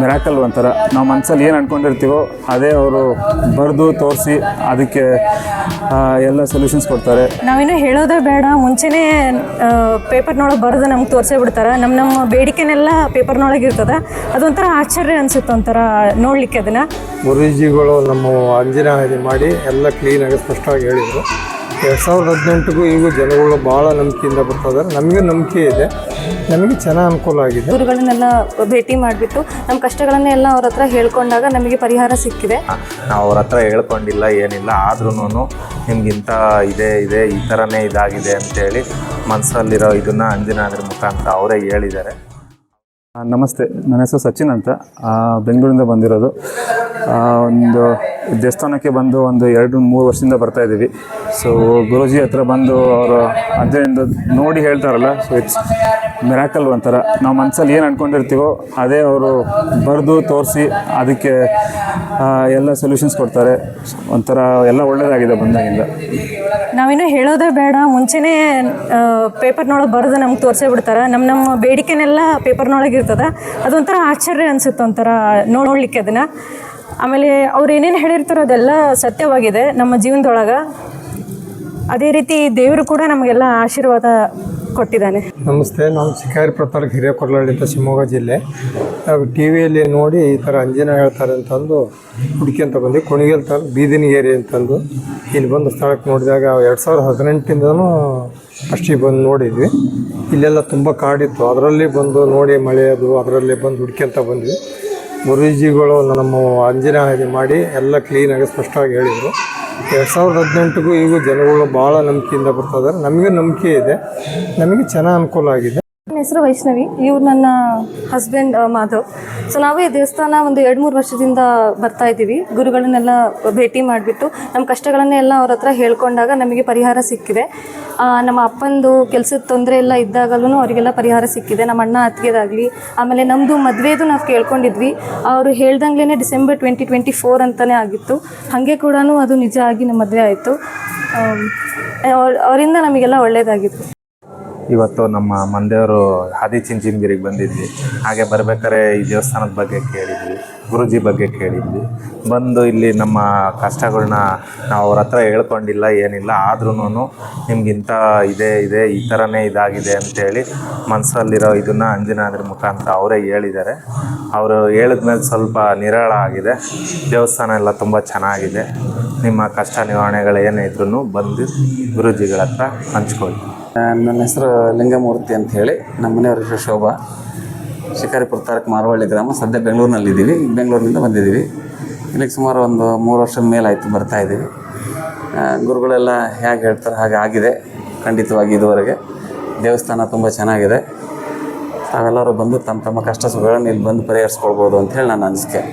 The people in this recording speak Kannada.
ಮಿರಾಕಲ್ ಒಂಥರ. ನಾವು ಮನಸ್ಸಲ್ಲಿ ಏನು ಅಂದ್ಕೊಂಡಿರ್ತೀವೋ ಅದೇ ಅವರು ಬರೆದು ತೋರಿಸಿ ಅದಕ್ಕೆ ಎಲ್ಲ ಸೊಲ್ಯೂಷನ್ಸ್ ಕೊಡ್ತಾರೆ. ನಾವೇನು ಹೇಳೋದೇ ಬೇಡ. ಮುಂಚೆನೇ ಪೇಪರ್ನೊಳಗೆ ಬರೆದು ನಮ್ಗೆ ತೋರಿಸೇ ಬಿಡ್ತಾರೆ. ನಮ್ಮ ನಮ್ಮ ಬೇಡಿಕೆನೆಲ್ಲ ಪೇಪರ್ನೊಳಗೆ ಇರ್ತದೆ. ಅದೊಂಥರ ಆಶ್ಚರ್ಯ ಅನಿಸುತ್ತೆ ಒಂಥರ ನೋಡಲಿಕ್ಕೆ ಅದನ್ನು. ಗುರೂಜಿಗಳು ನಮ್ಮ ಅಂಜಿನ ಮಾಡಿ ಎಲ್ಲ ಕ್ಲೀನಾಗಿ ಸ್ಪಷ್ಟವಾಗಿ ಹೇಳಿದರು. ಎರಡು ಸಾವಿರದ ಹದಿನೆಂಟಿಗೂ ಈಗೂ ಜನಗಳು ಭಾಳ ನಂಬಿಕೆಯಿಂದ ಬರ್ತಾ ಇದ್ದಾರೆ. ನಮಗೆ ನಂಬಿಕೆ ಇದೆ. ನಮಗೆ ಚೆನ್ನಾಗಿ ಅನುಕೂಲ ಆಗಿದೆ. ಗುರುಗಳನ್ನೆಲ್ಲ ಭೇಟಿ ಮಾಡಿಬಿಟ್ಟು ನಮ್ಮ ಕಷ್ಟಗಳನ್ನೆಲ್ಲ ಅವ್ರ ಹತ್ರ ಹೇಳ್ಕೊಂಡಾಗ ನಮಗೆ ಪರಿಹಾರ ಸಿಕ್ಕಿದೆ. ನಾವು ಅವ್ರ ಹತ್ರ ಹೇಳ್ಕೊಂಡಿಲ್ಲ ಏನಿಲ್ಲ. ಆದ್ರೂ ನಿಮ್ಗೆ ಇಂಥ ಇದೆ ಇದೆ ಈ ಥರನೇ ಇದಾಗಿದೆ ಅಂತೇಳಿ ಮನಸ್ಸಲ್ಲಿರೋ ಇದನ್ನ ಅಂಜನಾದ್ರ ಮುಖಾಂತರ ಅವರೇ ಹೇಳಿದ್ದಾರೆ. ನಮಸ್ತೆ. ನನ್ನ ಹೆಸರು ಸಚಿನ್ ಅಂತ. ಬೆಂಗಳೂರಿಂದ ಬಂದಿರೋದು. ಒಂದು ದೇವಸ್ಥಾನಕ್ಕೆ ಬಂದು ಒಂದು ಎರಡು ಮೂರು ವರ್ಷದಿಂದ ಬರ್ತಾ ಇದ್ದೀವಿ. ಸೊ ಗುರುಜಿ ಹತ್ರ ಬಂದು ಅವರು ಅದರಿಂದ ನೋಡಿ ಹೇಳ್ತಾರಲ್ಲ ಸೊ ಇಟ್ಸ್ ಮಿರಾಕಲ್ ಒಂಥರ. ನಾವು ಮನಸ್ಸಲ್ಲಿ ಏನು ಅಂದ್ಕೊಂಡಿರ್ತೀವೋ ಅದೇ ಅವರು ಬರೆದು ತೋರಿಸಿ ಅದಕ್ಕೆ ಎಲ್ಲ ಸೊಲ್ಯೂಷನ್ಸ್ ಕೊಡ್ತಾರೆ. ಒಂಥರ ಎಲ್ಲ ಒಳ್ಳೆಯದಾಗಿದೆ ಬಂದಾಗಿಂದ. ನಾವೇನು ಹೇಳೋದೇ ಬೇಡ. ಮುಂಚೆನೇ ಪೇಪರ್ನೊಳಗೆ ಬರೆದು ನಮ್ಗೆ ತೋರಿಸೇ ಬಿಡ್ತಾರೆ. ನಮ್ಮ ನಮ್ಮ ಬೇಡಿಕೆನೆಲ್ಲ ಪೇಪರ್ನೊಳಗೆ ಇರ್ತದೆ ಅದೊಂಥರ ಆಶ್ಚರ್ಯ ಅನ್ಸುತ್ತೆ ಒಂಥರ ನೋಡ್ಲಿಕ್ಕೆ ಅದನ್ನು. ಆಮೇಲೆ ಅವ್ರು ಏನೇನು ಹೇಳಿರ್ತಾರೋ ಅದೆಲ್ಲ ಸತ್ಯವಾಗಿದೆ ನಮ್ಮ ಜೀವನದೊಳಗೆ. ಅದೇ ರೀತಿ ದೇವರು ಕೂಡ ನಮಗೆಲ್ಲ ಆಶೀರ್ವಾದ ಕೊಟ್ಟಿದ್ದಾನೆ. ನಮಸ್ತೆ ನಾನು ಶಿಕಾರಿ ತಾಲೂಕು ಹಿರಿಯ ಅಂತ ಶಿವಮೊಗ್ಗ ಜಿಲ್ಲೆ. ನಾವು ಟಿ ವಿಯಲ್ಲಿ ನೋಡಿ ಈ ಥರ ಅಂಜನ ಹೇಳ್ತಾರೆ ಅಂತಂದು ಹುಡುಕ್ಯಂತ ಬಂದು ಕುಣಿಗಲ್ ತಾಲೂಕು ಬೀದಿನಗೇರಿ ಅಂತಂದು ಇಲ್ಲಿ ಬಂದು ಸ್ಥಳಕ್ಕೆ ನೋಡಿದಾಗ ಎರಡು ಸಾವಿರದ ಹದಿನೆಂಟಿಂದನೂ ಫಸ್ಟಿಗೆ ಬಂದು ನೋಡಿದ್ವಿ. ಇಲ್ಲೆಲ್ಲ ತುಂಬ ಕಾಡಿತ್ತು. ಅದರಲ್ಲಿ ಬಂದು ನೋಡಿ ಮಳೆಯೋದು ಅದರಲ್ಲಿ ಬಂದು ಹುಡ್ಕ್ಯಂತ ಬಂದ್ವಿ. ಗುರೂಜಿಗಳು ನಮ್ಮ ಅಂಜನಾದಿ ಮಾಡಿ ಎಲ್ಲ ಕ್ಲೀನಾಗಿ ಸ್ಪಷ್ಟವಾಗಿ ಹೇಳಿದರು. ಎರಡು ಸಾವಿರದ ಹದಿನೆಂಟಿಗೂ ಈಗೂ ಜನಗಳು ಭಾಳ ನಂಬಿಕೆಯಿಂದ ಬರ್ತಾ ಇದ್ದಾರೆ. ನಮಗೆ ನಂಬಿಕೆ ಇದೆ. ನಮಗೆ ಚೆನ್ನಾಗಿ ಅನುಕೂಲ ಆಗಿದೆ. ಹೆಸರು ವೈಷ್ಣವಿ, ಇವ್ರು ನನ್ನ ಹಸ್ಬೆಂಡ್ ಮಾಧವ್. ಸೊ ನಾವು ದೇವಸ್ಥಾನ ಒಂದು ಎರಡು ಮೂರು ವರ್ಷದಿಂದ ಬರ್ತಾ ಇದ್ದೀವಿ. ಗುರುಗಳನ್ನೆಲ್ಲ ಭೇಟಿ ಮಾಡಿಬಿಟ್ಟು ನಮ್ಮ ಕಷ್ಟಗಳನ್ನೆಲ್ಲ ಅವ್ರ ಹತ್ರ ಹೇಳ್ಕೊಂಡಾಗ ನಮಗೆ ಪರಿಹಾರ ಸಿಕ್ಕಿದೆ. ನಮ್ಮ ಅಪ್ಪಂದು ಕೆಲಸದ ತೊಂದರೆ ಎಲ್ಲ ಇದ್ದಾಗಲೂ ಅವರಿಗೆಲ್ಲ ಪರಿಹಾರ ಸಿಕ್ಕಿದೆ. ನಮ್ಮ ಅಣ್ಣ ಅತ್ತಿಗೆದಾಗಲಿ, ಆಮೇಲೆ ನಮ್ಮದು ಮದುವೆದು ನಾವು ಕೇಳ್ಕೊಂಡಿದ್ವಿ. ಅವರು ಹೇಳ್ದಂಗ್ಲೇ ಡಿಸೆಂಬರ್ ಟ್ವೆಂಟಿ ಟ್ವೆಂಟಿ ಫೋರ್ ಅಂತಲೇ ಆಗಿತ್ತು. ಹಾಗೆ ಕೂಡ ಅದು ನಿಜ ಆಗಿ ನಮ್ಮ ಮದುವೆ ಆಯಿತು. ಅವರಿಂದ ನಮಗೆಲ್ಲ ಒಳ್ಳೆಯದಾಗಿತ್ತು ಇವತ್ತು ನಮ್ಮ ಮಂದೆಯವರು ಆದಿಚುಂಚನಗಿರಿಗೆ ಬಂದಿದ್ವಿ. ಹಾಗೆ ಬರ್ಬೇಕಾದ್ರೆ ಈ ದೇವಸ್ಥಾನದ ಬಗ್ಗೆ ಕೇಳಿದ್ವಿ, ಗುರುಜಿ ಬಗ್ಗೆ ಕೇಳಿದ್ವಿ. ಬಂದು ಇಲ್ಲಿ ನಮ್ಮ ಕಷ್ಟಗಳನ್ನ ನಾವು ಅವ್ರ ಹತ್ರ ಹೇಳ್ಕೊಂಡಿಲ್ಲ, ಏನಿಲ್ಲ ಆದ್ರೂ ನಿಮ್ಗೆ ಇದೇ, ಇದೆ, ಈ ಥರನೇ ಇದಾಗಿದೆ ಅಂತೇಳಿ ಮನಸ್ಸಲ್ಲಿರೋ ಇದನ್ನು ಅಂಜನಾದ್ರ ಮುಖಾಂತರ ಅವರೇ ಹೇಳಿದ್ದಾರೆ. ಅವರು ಹೇಳಿದ್ಮೇಲೆ ಸ್ವಲ್ಪ ನಿರಾಳ ಆಗಿದೆ. ದೇವಸ್ಥಾನ ಎಲ್ಲ ತುಂಬ ಚೆನ್ನಾಗಿದೆ. ನಿಮ್ಮ ಕಷ್ಟ ನಿವಾರಣೆಗಳು ಏನೇ ಇದ್ರೂ ಬಂದು ಗುರುಜಿಗಳ ಹತ್ರ ಹಂಚ್ಕೊಳ್ಳಿ. ನನ್ನ ಹೆಸರು ಲಿಂಗಮೂರ್ತಿ ಅಂತ ಹೇಳಿ ನಮ್ಮ ಮನೆಯವ್ರ ಹೆಸರು ಶೋಭಾ. ಶಿಕಾರಿಪುರ ತಾರಕ್ ಮಾರವಳ್ಳಿ ಗ್ರಾಮ. ಸದ್ಯ ಬೆಂಗಳೂರಿನಲ್ಲಿದ್ದೀವಿ. ಬೆಂಗಳೂರಿನಿಂದ ಬಂದಿದ್ದೀವಿ. ಇಲ್ಲಿಗೆ ಸುಮಾರು ಒಂದು ಮೂರು ವರ್ಷ ಮೇಲಾಯಿತು ಬರ್ತಾ ಇದ್ದೀವಿ. ಗುರುಗಳೆಲ್ಲ ಹೇಗೆ ಹೇಳ್ತಾರೆ ಹಾಗೆ ಆಗಿದೆ. ಖಂಡಿತವಾಗಿ ಇದುವರೆಗೆ. ದೇವಸ್ಥಾನ ತುಂಬ ಚೆನ್ನಾಗಿದೆ. ತಾವೆಲ್ಲರೂ ಬಂದು ತಮ್ಮ ತಮ್ಮ ಕಷ್ಟ ಸುಖಗಳನ್ನು ಇಲ್ಲಿ ಬಂದು ಪರಿಹರಿಸ್ಕೊಳ್ಬೋದು ಅಂತ ಹೇಳಿ ನನ್ನ ಅನಿಸಿಕೆ.